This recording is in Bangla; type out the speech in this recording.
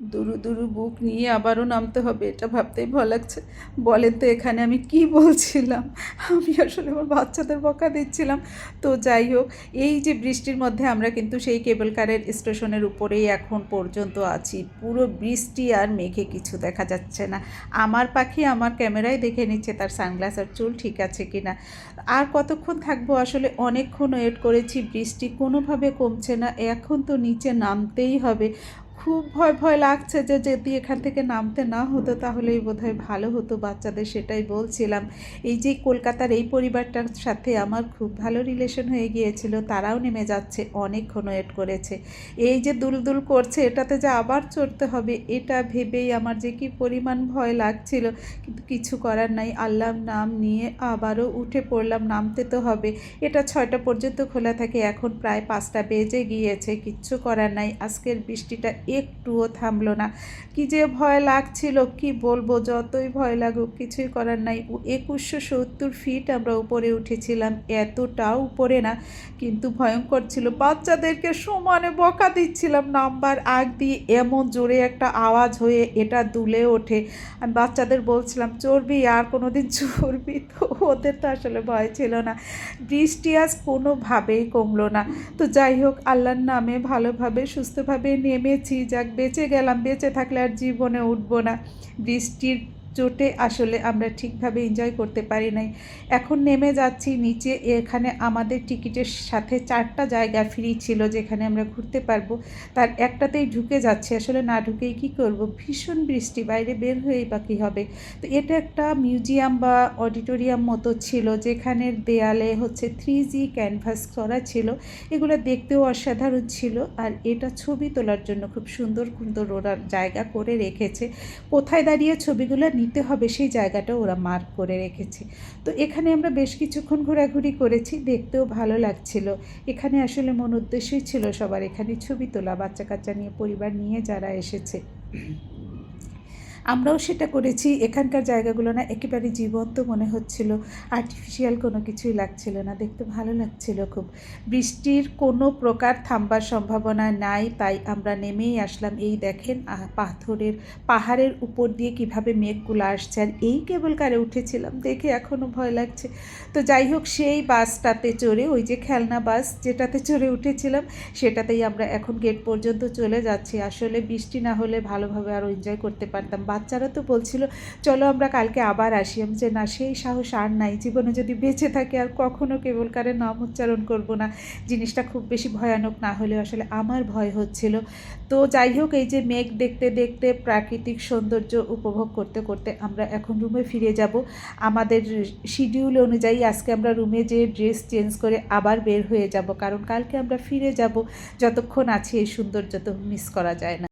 দুরু দুরু বুক নিয়ে আবারও নামতে হবে, এটা ভাবতেই ভয় লাগছে। বলেন তো এখানে আমি কি বলছিলাম? আমি আসলে আমার বাচ্চাদের বকা দিচ্ছিলাম। তো যাই হোক, এই যে বৃষ্টির মধ্যে আমরা কিন্তু সেই কেবল কারের স্টেশনের উপরেই এখন পর্যন্ত আছি। পুরো বৃষ্টি আর মেঘে কিছু দেখা যাচ্ছে না। আমার পাখি আমার ক্যামেরায় দেখে নিচ্ছে তার সানগ্লাস আর চুল ঠিক আছে কি না। আর কতক্ষণ থাকব? আসলে অনেকক্ষণ ওয়েট করেছি, বৃষ্টি কোনোভাবে কমছে না। এখন তো নিচে নামতেই হবে। খুব ভয় ভয় লাগছে যে যদি এখান থেকে নামতে না হতো তাহলেই বোধহয় ভালো হতো, বাচ্চাদের সেটাই বলছিলাম। এই যে কলকাতার এই পরিবারটার সাথে আমার খুব ভালো রিলেশন হয়ে গিয়েছিল, তারাও নেমে যাচ্ছে অনেকক্ষণ ওয়েট করেছে। এই যে দুলদুল করছে, এটাতে যে আবার চড়তে হবে, এটা ভেবেই আমার যে কি পরিমাণ ভয় লাগছিল, কিন্তু কিছু করার নাই। আল্লাহর নাম নিয়ে আবারও উঠে পড়লাম, নামতে তো হবে। এটা ছয়টা পর্যন্ত খোলা থাকে, এখন প্রায় পাঁচটা বেজে গিয়েছে, কিচ্ছু করার নাই। আজকের বৃষ্টিটা একটুও থামলো না। কি যে ভয় লাগছিল, কি বলব, যতই ভয় লাগুক, কিছুই করার নাই। একুশশো সত্তর ফিট আমরা উপরে উঠেছিলাম, এতটাও উপরে না, কিন্তু ভয়ঙ্কর ছিল। বাচ্চাদেরকে সমানে বকা দিচ্ছিলাম, নাম্বার আগ দিয়ে এমন জোরে একটা আওয়াজ হয়ে এটা দুলে ওঠে। আমি বাচ্চাদের বলছিলাম চড়বি আর কোনো দিন চড়বি তো ওদের তো আসলে ভয় ছিল না। বৃষ্টি আজ কোনোভাবেই কমলো না। তো যাই হোক, আল্লাহর নামে ভালোভাবে, সুস্থভাবে নেমেছি যাক বেঁচে গেলাম বেঁচে থাকলে আর জীবনে উঠবো না। বৃষ্টির চোটে আসলে আমরা ঠিকভাবে এনজয় করতে পারি নাই। এখন নেমে যাচ্ছি নিচে, এখানে আমাদের টিকিটের সাথে চারটা জায়গা ফ্রি ছিল যেখানে আমরা ঘুরতে পারব। তার একটাতেই ঢুকে যাচ্ছে, আসলে না ঢুকেই কী করব? ভীষণ বৃষ্টি, বাইরে বের হয়েই বা কী হবে? তো এটা একটা মিউজিয়াম বা অডিটোরিয়াম মতো ছিল, যেখানের দেয়ালে হচ্ছে থ্রি জি ক্যানভাস করা ছিল। এগুলো দেখতেও অসাধারণ ছিল আর এটা ছবি তোলার জন্য খুব সুন্দর সুন্দর ওরা জায়গা করে রেখেছে। কোথায় দাঁড়িয়ে ছবিগুলো নিতে হবে, সেই জায়গাটা ওরা মার্ক করে রেখেছে। তো এখানে আমরা বেশ কিছুক্ষণ ঘোরাঘুরি করেছি, দেখতেও ভালো লাগছিল। এখানে আসলে মন উদ্দেশ্যই ছিল সবার এখানে ছবি তোলা বাচ্চা কাচ্চা নিয়ে, পরিবার নিয়ে যারা এসেছে। আমরাও সেটা করেছি। এখানকার জায়গাগুলো না একেবারে জীবন্ত মনে হচ্ছিল। আর্টিফিশিয়াল কোনো কিছুই লাগছিল না। দেখতে ভালো লাগছিল খুব। বৃষ্টির কোনো প্রকার থামবার সম্ভাবনা নাই, তাই আমরা নেমেই আসলাম। এই দেখেন পাথরের, পাহাড়ের উপর দিয়ে কীভাবে মেঘগুলো আসছে। আর এই কেবল কারে উঠেছিলাম দেখে এখনও ভয় লাগছে। তো যাই হোক, সেই বাসটাতে চড়ে, ওই যে খেলনা বাস যেটাতে চড়ে উঠেছিলাম, সেটাতেই আমরা এখন গেট পর্যন্ত চলে যাচ্ছি। আসলে বৃষ্টি না হলে ভালোভাবে আরও এনজয় করতে পারতাম। বাচ্চারা তো বলছিল, চলো আমরা কালকে আবার আসি। আমি যে, না, সেই সাহস আর নাই। জীবনে যদি বেঁচে থাকে, আর কখনো কেবল কারে নাম উচ্চারণ করব না। জিনিসটা খুব বেশি ভয়ানক না হলেও আসলে আমার ভয় হচ্ছিল। তো যাই হোক, এই যে মেঘ দেখতে দেখতে প্রাকৃতিক সৌন্দর্য উপভোগ করতে করতে আমরা এখন রুমে ফিরে যাব। আমাদের শিডিউল অনুযায়ী আজকে আমরা রুমে যে ড্রেস চেঞ্জ করে আবার বের হয়ে যাব। কারণ কালকে আমরা ফিরে যাব। যতক্ষণ আছি এই সৌন্দর্য তো মিস করা যায় না।